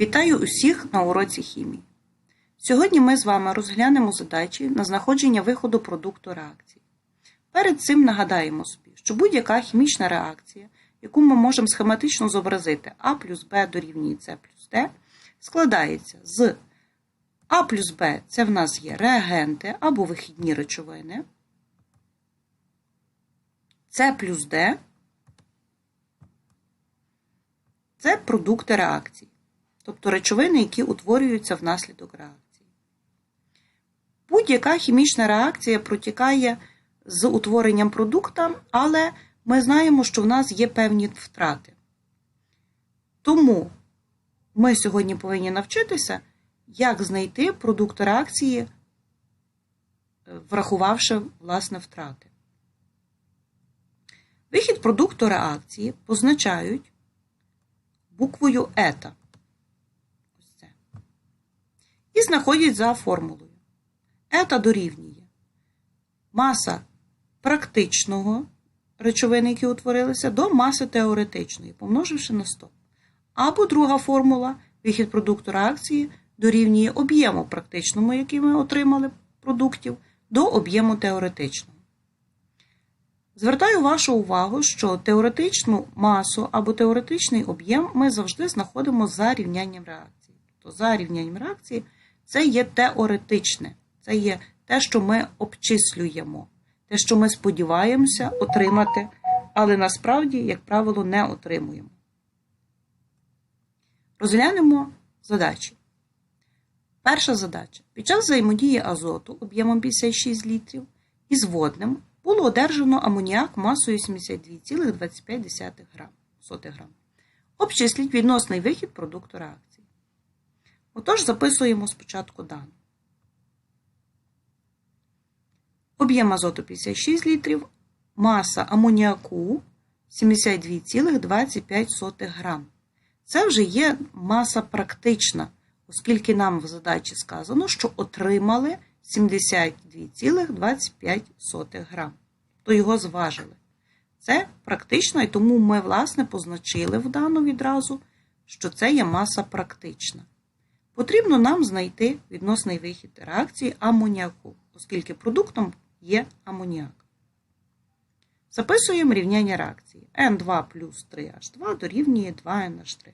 Вітаю усіх на уроці хімії. Сьогодні ми з вами розглянемо задачі на знаходження виходу продукту реакції. Перед цим нагадаємо собі, що будь-яка хімічна реакція, яку ми можемо схематично зобразити А плюс Б дорівнює С плюс Д, складається з А плюс Б це в нас є реагенти або вихідні речовини, С плюс Д це продукти реакції, тобто речовини, які утворюються внаслідок реакції. Будь-яка хімічна реакція протікає з утворенням продукта, але ми знаємо, що в нас є певні втрати. Тому ми сьогодні повинні навчитися, як знайти продукт реакції, врахувавши власне втрати. Вихід продукту реакції позначають буквою ета. І знаходять за формулою. Ета дорівнює маса практичного речовини, які утворилися, до маси теоретичної, помноживши на 100. Або друга формула вихід продукту реакції дорівнює об'єму практичному, який ми отримали продуктів, до об'єму теоретичного. Звертаю вашу увагу, що теоретичну масу або теоретичний об'єм ми завжди знаходимо за рівнянням реакції. Тобто за рівнянням реакції це є теоретичне, це є те, що ми обчислюємо, те, що ми сподіваємося отримати, але насправді, як правило, не отримуємо. Розглянемо задачі. Перша задача. Під час взаємодії азоту об'ємом 56 літрів із водним було одержано амоніак масою 72,25 грам. грам. Обчисліть відносний вихід продукту реакції. Отож, записуємо спочатку дану. Об'єм азоту 56 літрів, маса амоніаку 72,25 грам. Це вже є маса практична, оскільки нам в задачі сказано, що отримали 72,25 грам. То його зважили. Це практично, і тому ми, власне, позначили в дану відразу, що це є маса практична. Потрібно нам знайти відносний вихід реакції амоніаку, оскільки продуктом є амоніак. Записуємо рівняння реакції. N2 плюс 3H2 дорівнює 2NH3.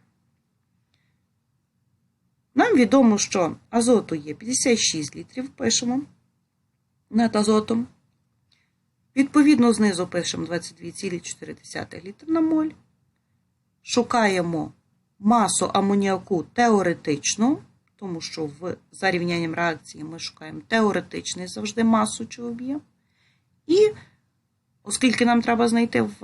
Нам відомо, що азоту є 56 літрів, пишемо над азотом. Відповідно, знизу пишемо 22,4 літр на моль. Шукаємо масу амоніаку теоретичну, тому що в, за рівнянням реакції ми шукаємо теоретичний завжди масу чи об'єм. І оскільки нам треба знайти в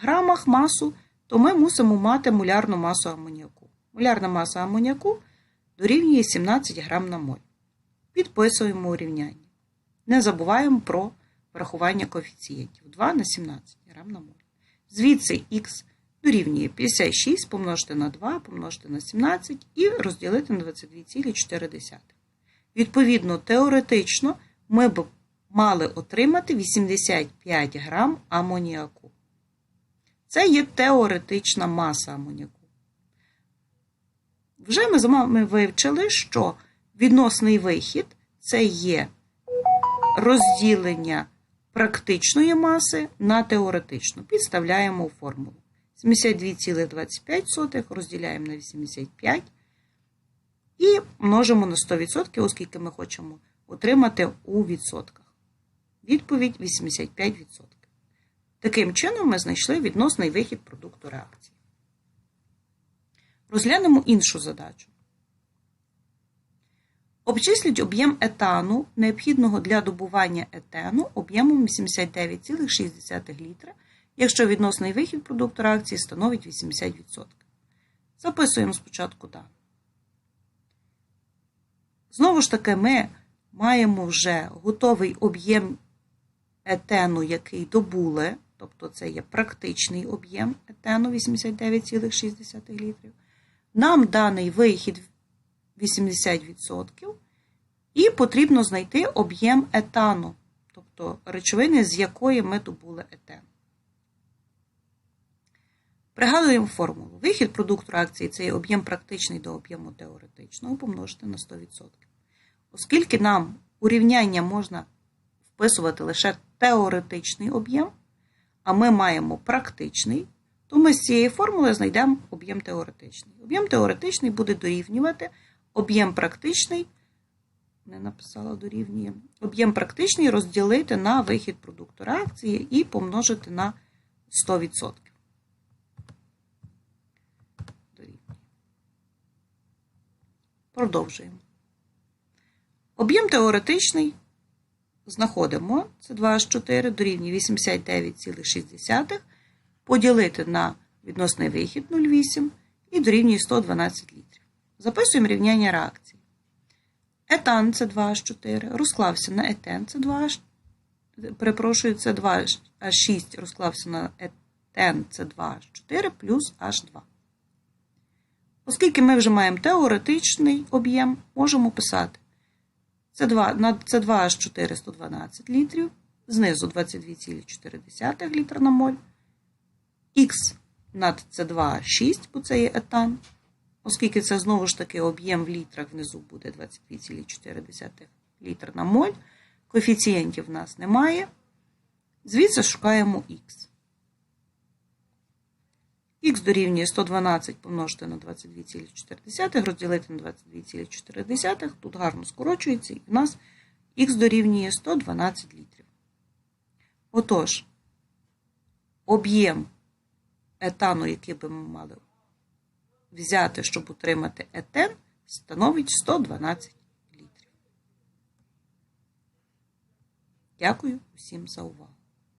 грамах масу, то ми мусимо мати молярну масу амоніаку. Молярна маса амоніаку дорівнює 17 грам на моль. Підписуємо урівняння. Не забуваємо про врахування коефіцієнтів 2 на 17 грам на моль. Звідси х дорівнює 56 помножити на 2, помножити на 17 і розділити на 22,4. Відповідно, теоретично ми б мали отримати 85 грам амоніаку. Це є теоретична маса амоніаку. Вже ми з вами вивчили, що відносний вихід це є розділення практичної маси на теоретичну. Підставляємо у формулу. 72,25 розділяємо на 85 і множимо на 100%, оскільки ми хочемо отримати у відсотках. Відповідь 85%. Таким чином, ми знайшли відносний вихід продукту реакції. Розглянемо іншу задачу. Обчисліть об'єм етану, необхідного для добування етену об'ємом 89,6 літра, якщо відносний вихід продукту реакції становить 80%. Записуємо спочатку дану. Знову ж таки, ми маємо вже готовий об'єм етену, який добули, тобто це є практичний об'єм етену 89,6 літрів. Нам даний вихід 80%, і потрібно знайти об'єм етану, тобто речовини, з якої ми добули етен. Пригадуємо формулу. Вихід продукту реакції це об'єм практичний до об'єму теоретичного помножити на 100%. Оскільки нам урівняння можна вписувати лише теоретичний об'єм, а ми маємо практичний, то ми з цієї формули знайдемо об'єм теоретичний. Об'єм теоретичний буде дорівнювати об'єм практичний, не написала дорівнює, об'єм практичний розділити на вихід продукту реакції і помножити на 100%. Дорівнює. Продовжуємо. Об'єм теоретичний знаходимо, це 2H4 дорівнює 89,6, поділити на відносний вихід 0,8 і дорівнює 112 літрів. Записуємо рівняння реакції. Етан це 2H4 розклався на етен це 2H, перепрошую, це 2H6 розклався на етен це 2H4 плюс H2. Оскільки ми вже маємо теоретичний об'єм, можемо писати це 2 це 2 аж 412 літрів, знизу 22,4 літра на моль. Х над це 2 6, бо це є етан. Оскільки це знову ж таки об'єм в літрах внизу буде 22,4 літр на моль. Коефіцієнтів в нас немає. Звідси шукаємо х. Х дорівнює 112 помножити на 22,4, розділити на 22,4. Тут гарно скорочується, і в нас х дорівнює 112 літрів. Отож, об'єм етану, який би ми мали взяти, щоб отримати етен, становить 112 літрів. Дякую всім за увагу.